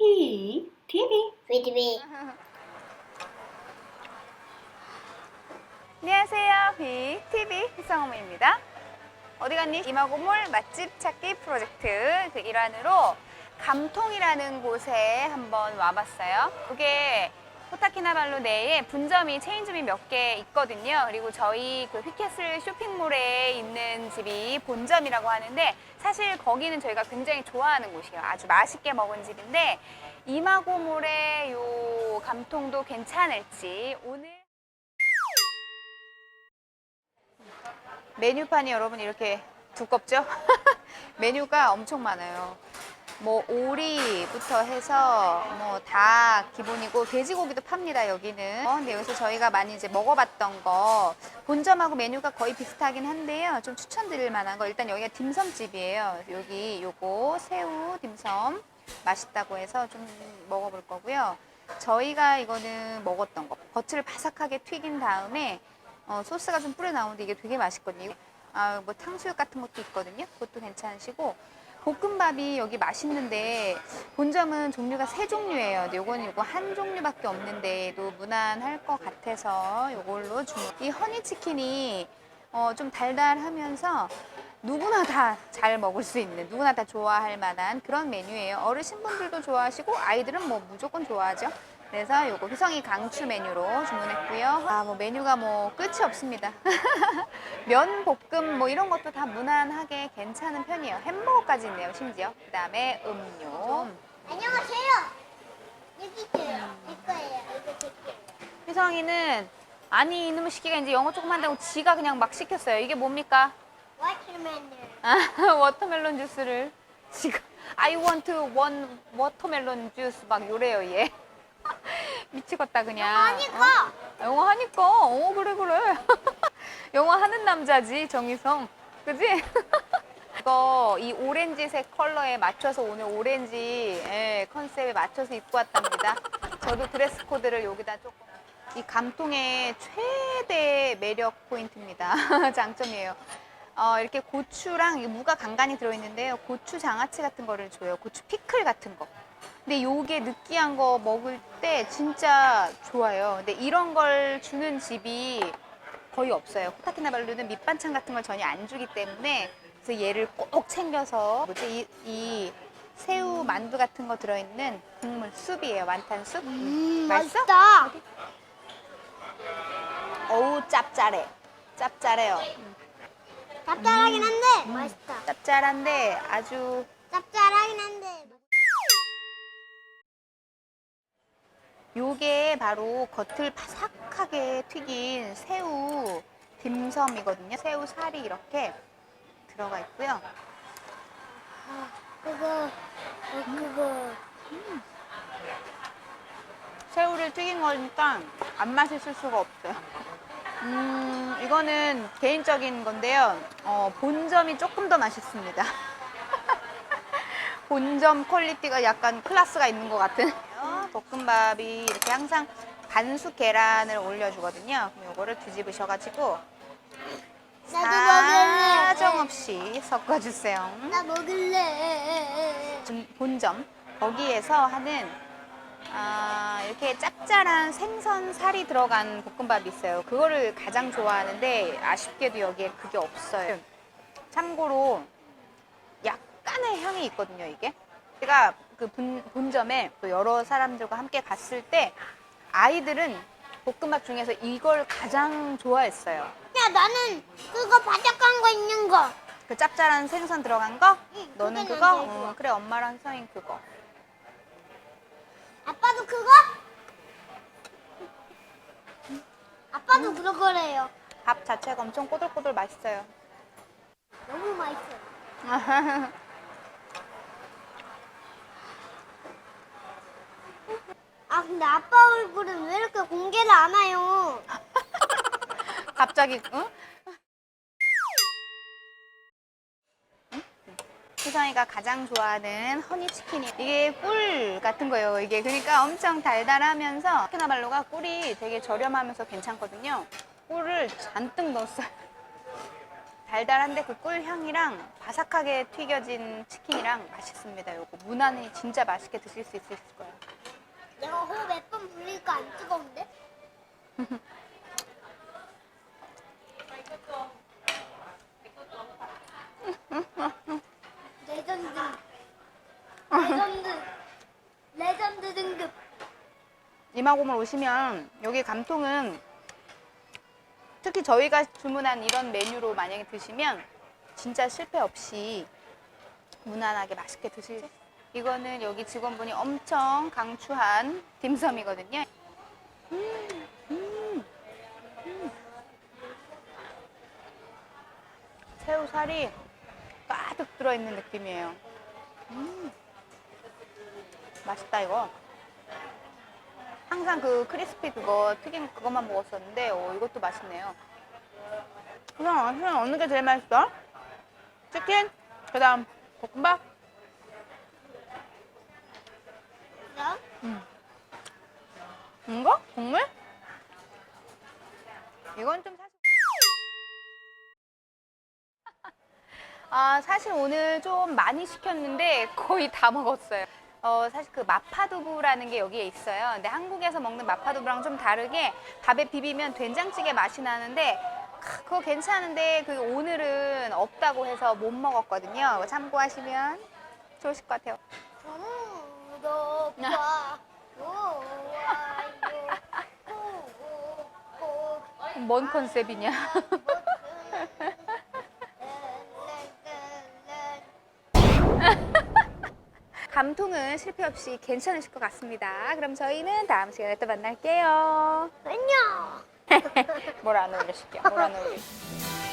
휘 TV 위드비 안녕하세요. 빅TV 희성어머입니다. 어디 갔니? 이마고몰 맛집 찾기 프로젝트 그 일환으로 감통이라는 곳에 한번 와봤어요. 그게 코타키나발루 내에 분점이 체인점이 몇 개 있거든요. 그리고 저희 그 휘캐슬 쇼핑몰에 있는 집이 본점이라고 하는데 사실 거기는 저희가 굉장히 좋아하는 곳이에요. 아주 맛있게 먹은 집인데 이마고몰의 요 감통도 괜찮을지 오늘 메뉴판이 여러분 이렇게 두껍죠? 메뉴가 엄청 많아요. 뭐 오리부터 해서 뭐 다 기본이고 돼지고기도 팝니다 여기는. 어, 근데 여기서 저희가 많이 이제 먹어봤던 거 본점하고 메뉴가 거의 비슷하긴 한데요. 좀 추천드릴 만한 거 일단 여기가 딤섬집이에요. 여기 요거 새우 딤섬 맛있다고 해서 좀 먹어볼 거고요. 저희가 이거는 먹었던 거 겉을 바삭하게 튀긴 다음에 어, 소스가 좀 뿌려 나오는데 이게 되게 맛있거든요. 아, 뭐 탕수육 같은 것도 있거든요. 그것도 괜찮으시고 볶음밥이 여기 맛있는데 본점은 종류가 세 종류예요. 요거는 요거 한 종류밖에 없는데도 무난할 것 같아서 요걸로 주문. 이 허니 치킨이 어, 좀 달달하면서 누구나 다 잘 먹을 수 있는 누구나 다 좋아할 만한 그런 메뉴예요. 어르신분들도 좋아하시고 아이들은 뭐 무조건 좋아하죠. 그래서 요거 휘성이 강추 메뉴로 주문했고요. 아, 뭐 메뉴가 뭐 끝이 없습니다. 면 볶음 뭐 이런 것도 다 무난하게 괜찮은 편이에요. 햄버거까지 있네요, 심지어. 그 다음에 음료. 안녕하세요 여기 있어요 제 거예요 이거 제 거예요 휘성이는 아니 이놈의 시키가 이제 영어 조금 한다고 지가 그냥 막 시켰어요. 이게 뭡니까? 워터멜론 아, 워터멜론 주스를 지금 I want one 워터멜론 주스 막 요래요 얘. 미치겠다 그냥. 하니까 어? 영어 하니까 어 그래 그래. 영어 하는 남자지 정희성. 그지? 이거 이 오렌지색 컬러에 맞춰서 오늘 오렌지 예, 컨셉에 맞춰서 입고 왔답니다. 저도 드레스 코드를 여기다 조금 이 감통의 최대 매력 포인트입니다. 장점이에요. 어, 이렇게 고추랑 무가 간간히 들어있는데요. 고추 장아찌 같은 거를 줘요. 고추 피클 같은 거. 근데 요게 느끼한 거 먹을 때 진짜 좋아요. 근데 이런 걸 주는 집이 거의 없어요. 코타키나발루는 밑반찬 같은 걸 전혀 안 주기 때문에 그래서 얘를 꼭 챙겨서 뭐지 이, 이 새우 만두 같은 거 들어있는 국물 숲이에요. 완탄 숲. 음 맛있어? 맛있다 어우 짭짤해. 짭짤해요. 짭짤하긴 한데 맛있다 짭짤한데 아주 짭짤하긴 한데 요게 바로 겉을 바삭하게 튀긴 새우 딤섬이거든요. 새우 살이 이렇게 들어가 있고요. 아, 그거 어, 그거 새우를 튀긴 거니까 안 맛있을 수가 없어요. 음, 이거는 개인적인 건데요. 어, 본점이 조금 더 맛있습니다. 본점 퀄리티가 약간 클래스가 있는 것 같은. 볶음밥이 이렇게 항상 반숙 계란을 올려주거든요. 그럼 요거를 뒤집으셔가지고 나도 먹을래 사정없이 섞어주세요. 나 먹을래 본- 본점 거기에서 하는 아, 이렇게 짭짤한 생선 살이 들어간 볶음밥이 있어요. 그거를 가장 좋아하는데 아쉽게도 여기에 그게 없어요. 참고로 약간의 향이 있거든요, 이게. 제가 그 본, 본점에 또 여러 사람들과 함께 갔을 때 아이들은 볶음밥 중에서 이걸 가장 좋아했어요. 야 나는 그거 바삭한 거 있는 거 그 짭짤한 생선 들어간 거? 응, 너는 그게 그거? 난 제일 좋아. 어, 그래, 엄마랑 희성이 그거. 아빠도 그거? 아빠도 그런 거래요 밥 자체가 엄청 꼬들꼬들 맛있어요. 너무 맛있어 근데 아빠 얼굴은 왜 이렇게 공개를 안 해요? 갑자기, 응? 희성이가 가장 좋아하는 허니치킨이 이게 꿀 같은 거예요. 이게 그러니까 엄청 달달하면서 키나발로가 꿀이 되게 저렴하면서 괜찮거든요. 꿀을 잔뜩 넣었어요. 달달한데 그 꿀 향이랑 바삭하게 튀겨진 치킨이랑 맛있습니다. 요거 무난히 진짜 맛있게 드실 수 있을 거예요. 내가 호몇번 불리니까 안 뜨거운데? 레전드 레전드 레전드 등급 이마고물 오시면 여기 감통은 특히 저희가 주문한 이런 메뉴로 만약에 드시면 진짜 실패 없이 무난하게 맛있게 드실 수 있어요. 이거는 여기 직원분이 엄청 강추한 딤섬이거든요. 음, 음, 음. 새우살이 가득 들어있는 느낌이에요. 음. 맛있다 이거. 항상 그 크리스피 그거 튀김 그것만 먹었었는데 어, 이것도 맛있네요. 그냥 그냥 어느 게 제일 맛있어? 치킨? 그 다음 볶음밥? 그럼 이거? 국물? 이건 좀 사실 아 사실 오늘 좀 많이 시켰는데 거의 다 먹었어요. 어 사실 그 마파두부라는 게 여기에 있어요. 근데 한국에서 먹는 마파두부랑 좀 다르게 밥에 비비면 된장찌개 맛이 나는데 크, 그거 괜찮은데 그 오늘은 없다고 해서 못 먹었거든요. 참고하시면 좋으실 것 같아요. 좋아요 꾹꾹 뭔 컨셉이냐? 감통은 실패 없이 괜찮으실 것 같습니다. 그럼 저희는 다음 시간에 또 만날게요. 안녕 뭘 안 올리실게요. 뭘 안 올리실게요.